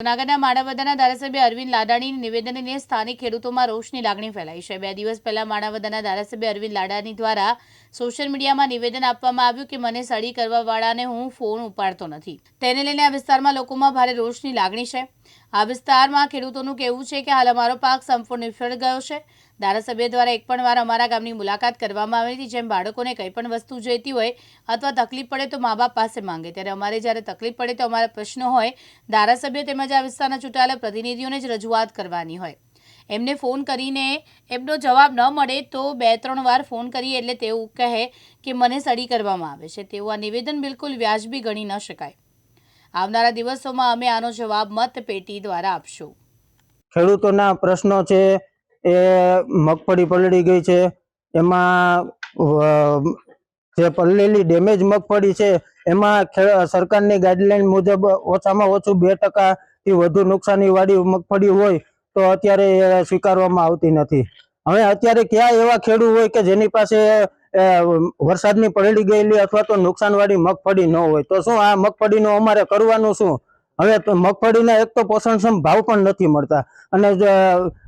જૂનાગઢના માણાવદરના ધારાસભ્ય અરવિંદ લાડાણીની નિવેદનને સ્થાનિક ખેડૂતોમાં રોષની લાગણી ફેલાઈ છે. બે દિવસ પહેલા માણાવદરના ધારાસભ્ય અરવિંદ લાડાણી દ્વારા સોશિયલ મીડિયામાં નિવેદન આપવામાં આવ્યું કે મને સડી કરવાવાળાને હું ફોન ઉપાડતો નથી. તેને લઈને આ વિસ્તારમાં લોકોમાં ભારે રોષની લાગણી છે. આ વિસ્તારમાં ખેડૂતોનું કહેવું છે કે હાલ અમારો પાક સંપૂર્ણ નિષ્ફળ ગયો છે. ધારાસભ્ય દ્વારા એક પણ વાર અમારા ગામની મુલાકાત કરવામાં આવી હતી. જેમ બાળકોને કંઈ પણ વસ્તુ જોઈતી હોય અથવા તકલીફ પડે તો મા બાપ પાસે માંગે. ત્યારે અમારે જ્યારે તકલીફ પડે તો અમારા પ્રશ્નો હોય, ધારાસભ્ય તેમજ આ વિસ્તારના ચૂંટાયેલા પ્રતિનિધિઓને જ રજૂઆત કરવાની હોય. એમને ફોન કરીને એમનો જવાબ ન મળે તો બે, ત્રણ વાર ફોન કરીએ એટલે તેવું કહે કે મને સડી કરવામાં આવે છે. તેવું આ નિવેદન બિલકુલ વ્યાજબી ગણી ન શકાય. આવનારા દિવસોમાં અમે આનો જવાબ મત પેટી દ્વારા આપશું. ખેડૂતોના પ્રશ્નો છે, એ મગફળી પલળી ગઈ છે, એમાં જે પલળેલી ડેમેજ મગફળી છે, એમાં સરકારની ગાઈડલાઈન મુજબ ઓછામાં ઓછું બે ટકાથી વધુ નુકસાની વાળી મગફળી હોય તો અત્યારે સ્વીકારવામાં આવતી નથી. હવે અત્યારે ક્યાં એવા ખેડૂત હોય કે જેની પાસે વરસાદની પલળી ગયેલી અથવા તો નુકસાનવાળી મગફળી ન હોય, તો શું આ મગફળીનું અમારે કરવાનું શું? હવે મગફળીના એક તો પોષણક્ષમ ભાવ પણ નથી મળતા. અને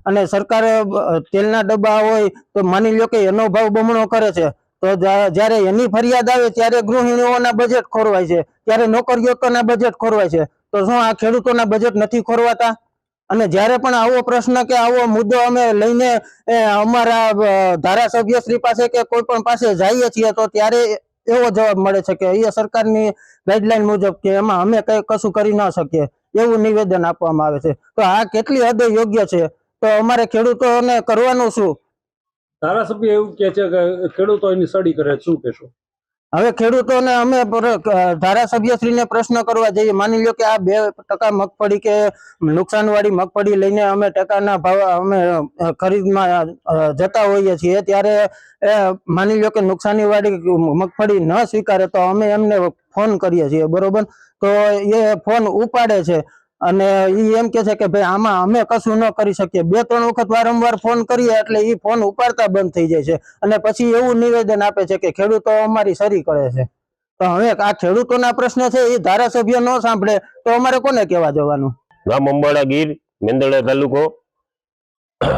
અને સરકાર તેલના ડબ્બા હોય તો માની લો કે એનો ભાવ બમણો કરે છે. તો જ્યારે એની ફરિયાદ આવે ત્યારે ગૃહિણીઓના બજેટ ખોરવાય છે. ત્યારે નોકરીઓના બજેટ ખોરવાય છે. તો શું આ ખેડૂતોના બજેટ નથી ખોરવાતા? અને જ્યારે પણ આવો પ્રશ્ન કે આવો મુદ્દો અમે લઈને અમારા ધારાસભ્ય શ્રી પાસે કે કોઈ પણ પાસે જઈએ છીએ, તો ત્યારે એવો જવાબ મળે છે કે અહીંયા સરકારની ગાઈડલાઈન મુજબ કે એમાં અમે કઈ કશું કરી ન શકીએ, એવું નિવેદન આપવામાં આવે છે. તો આ કેટલી હદે યોગ્ય છે? તો અમારે ખેડૂતોને કરવાનું શું? ધારાસભ્ય એવું કે છે કે ખેડૂતો એની સડી કરે, શું કહેશો? હવે ખેડૂતોને અમે ધારાસભ્યશ્રીને પ્રશ્ન કરવા જઈએ. માની લો કે આ બે ટકા મગફળી કે નુકસાન વાળી મગફળી લઈને અમે ટકાના ભાવ અમે ખરીદમાં જતા હોઈએ છીએ, ત્યારે માની લો કે નુકસાની વાળી મગફળી ન સ્વીકારે તો અમે એમને ફોન કરીએ છીએ, બરોબર? તો એ ફોન ઉપાડે છે. અને ઈ એમ કે છે કે ભાઈ આમાં અમે કશું ન કરી શકીએ. બે, ત્રણ વખત વારંવાર ફોન કરીએ એટલે ઈ ફોન ઉપાડતા બંધ થઈ જાય છે. અને પછી એવું નિવેદન આપે છે કે ખેડૂતો અમારી સરી કરે છે. તો હવે આ ખેડૂતોના પ્રશ્ન છે એ ધારાસભ્ય ન સાંભળે તો અમારે કોને કહેવા જવાનું? ગામ અંબાડા ગીર મેંદરડા તાલુકો.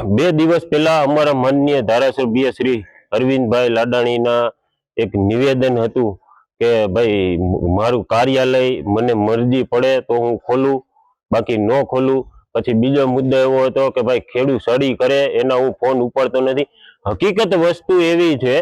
બે દિવસ પહેલા અમારા માનનીય ધારાસભ્ય શ્રી અરવિંદભાઈ લાડાણીના એક નિવેદન હતું કે, ભાઈ, મારું કાર્યાલય મને મરજી પડે તો હું ખોલું. બાકી ન ખોલું. પછી બીજો મુદ્દો એવો હતો કે ભાઈ ખેડૂત સડી કરે, એના હું ફોન ઉપાડતો નથી. હકીકત વસ્તુ એવી છે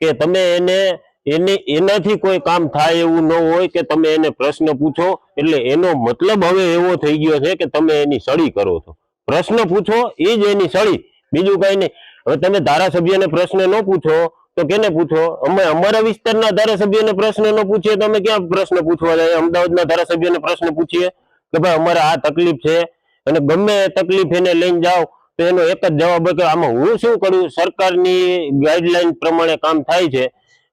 કે તમે એને એને, એનાથી કોઈ કામ થાય એવું ન હોય કે તમે એને પ્રશ્ન પૂછો. એટલે એનો મતલબ હવે એવો થઈ ગયો છે કે તમે એની સળી કરો છો. પ્રશ્ન પૂછો એ જ એની સળી બીજું કઈ નહીં. હવે તમે ધારાસભ્યને પ્રશ્ન ન પૂછો, તો કેને પૂછો? અમે અમારા વિસ્તારના ધારાસભ્યને પ્રશ્ન ન પૂછીએ, તો અમે ક્યાં પ્રશ્ન પૂછવા જાય? અમદાવાદના ધારાસભ્યને પ્રશ્ન પૂછીએ? કે ભાઈ અમારે આ તકલીફ છે અને ગમે તકલીફ એને લઈને જાઓ, તો એનો એક જ જવાબ કે આમાં હું શું કરું? સરકારની ગાઈડલાઈન પ્રમાણે કામ થાય છે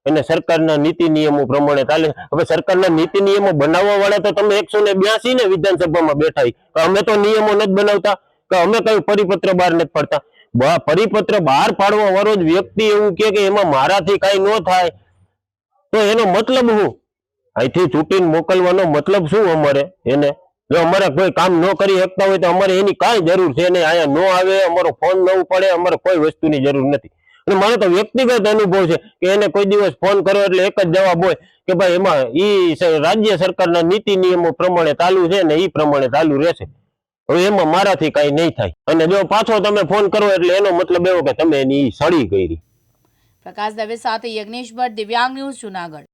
અને સરકારના નીતિ નિયમો પ્રમાણે ચાલે હવે સરકારના નીતિ નિયમો બનાવવા વાળા તો તમે એકસો ને બ્યાસી ને વિધાનસભામાં બેઠા. અમે તો નિયમો નથી બનાવતા કે અમે કયું પરિપત્ર બહાર નથી પડતા. પરિપત્ર બહાર પાડવા વાળો જ વ્યક્તિ એવું કે એમાં મારાથી કઈ ન થાય. તો એનો મતલબ હું અહીંથી ચૂંટીને મોકલવાનો મતલબ શું અમારે એને? જો અમારે કોઈ કામ ન કરી શકતા હોય તો અમારે એની કાંઈ જરૂર છે નહીં. અહીંયા ન આવે, અમારો ફોન ન ઉપાડે, અમારે કોઈ વસ્તુની જરૂર નથી. અને મારો તો વ્યક્તિગત અનુભવ છે કે એને કોઈ દિવસ ફોન કરો એટલે એક જ જવાબ હોય કે ભાઈ એમાં ઈ રાજ્ય સરકારના નીતિ નિયમો પ્રમાણે ચાલુ છે ને ઈ પ્રમાણે ચાલુ રહેશે. હવે એમાં મારાથી કઈ નહીં થાય. અને જો પાછો તમે ફોન કરો એટલે એનો મતલબ એવો કે તમે એની સડી કરી. પ્રકાશ દવે સાથે યજ્ઞેશ ભટ્ટ દિવ્યાંગ ન્યૂઝ, જુનાગઢ.